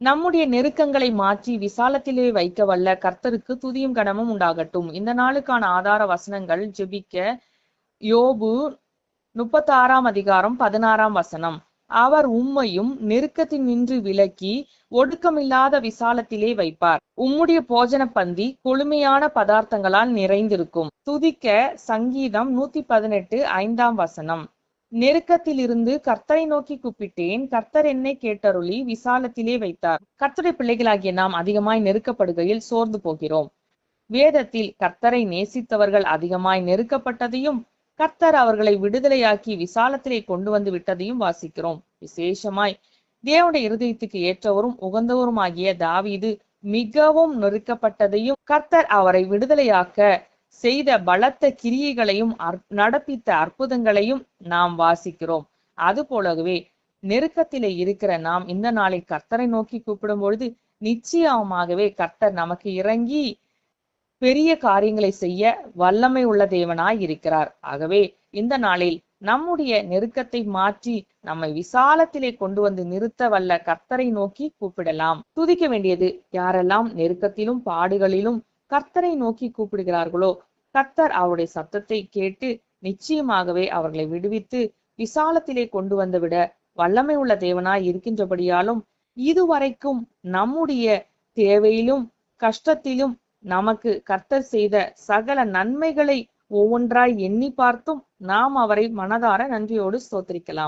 நம்முடைய நெருக்கங்களை மாற்றி விசாலத்திலே வைக்க வல்ல கர்த்தருக்கு துதியும் கனமும் உண்டாகட்டும். இந்த நாளுக்கான ஆதார வசனங்கள் ஜெபிக்க யோபு முப்பத்தாறாம் அதிகாரம் பதினாறாம் வசனம். அவர் உம்மையும் நெருக்கத்தில் நின்று விலக்கி ஒடுக்கமில்லாத விசாலத்திலே வைப்பார். உம்முடைய போஜன பந்தி கொழுமையான பதார்த்தங்களால் நிறைந்திருக்கும். துதிக்க சங்கீதம் நூத்தி பதினெட்டு ஐந்தாம் வசனம். நெருக்கத்தில் இருந்து கர்த்தரை நோக்கி கூப்பிட்டேன். கர்த்தர் என்னை கேட்டருளி விசாலத்திலே வைத்தார். கர்த்தரை பிள்ளைகளாகிய நாம் அதிகமாய் நெருக்கப்படுகையில் சோர்ந்து போகிறோம். வேதத்தில் கர்த்தரை நேசித்தவர்கள் அதிகமாய் நெருக்கப்பட்டதையும் கர்த்தர் அவர்களை விடுதலையாக்கி விசாலத்திலே கொண்டு வந்து விட்டதையும் வாசிக்கிறோம். விசேஷமாய் தேவனுடைய இருதயத்துக்கு ஏற்றவரும் உகந்தவரும் ஆகிய தாவீது மிகவும் நெருக்கப்பட்டதையும் கர்த்தர் அவரை விடுதலையாக்க செய்த பலத்த கிரியைகளையும் நடப்பித்த அற்புதங்களையும் நாம் வாசிக்கிறோம். அது போலவே நெருக்கத்திலே இருக்கிற நாம் இந்த நாளை கர்த்தரை நோக்கி கூப்பிடும் பொழுது நிச்சயமாகவே கர்த்தர் நமக்கு இறங்கி பெரிய காரியங்களை செய்ய வல்லமை உள்ள தேவனாய் இருக்கிறார். ஆகவே இந்த நாளில் நம்முடைய நெருக்கத்தை மாற்றி நம்மை விசாலத்திலே கொண்டு வந்து நிறுத்த வல்ல கர்த்தரை நோக்கி கூப்பிடலாம். துதிக்க வேண்டியது யாரெல்லாம் நெருக்கத்திலும் பாடுகளிலும் கர்த்தரை நோக்கி கூப்பிடுகிறார்களோ கர்த்தர் அவருடைய சத்தத்தை கேட்டு நிச்சயமாகவே அவர்களை விடுவித்து விசாலத்திலே கொண்டு வந்துவிட வல்லமை உள்ள தேவனாய் இருக்கின்றபடியாலும் இதுவரைக்கும் நம்முடைய தேவையிலும் கஷ்டத்திலும் நமக்கு கர்த்தர் செய்த சகல நன்மைகளை ஒவ்வொன்றாய் எண்ணி பார்த்தும் நாம் அவரை மனதார நன்றியோடு ஸ்தோத்திரிக்கலாம்.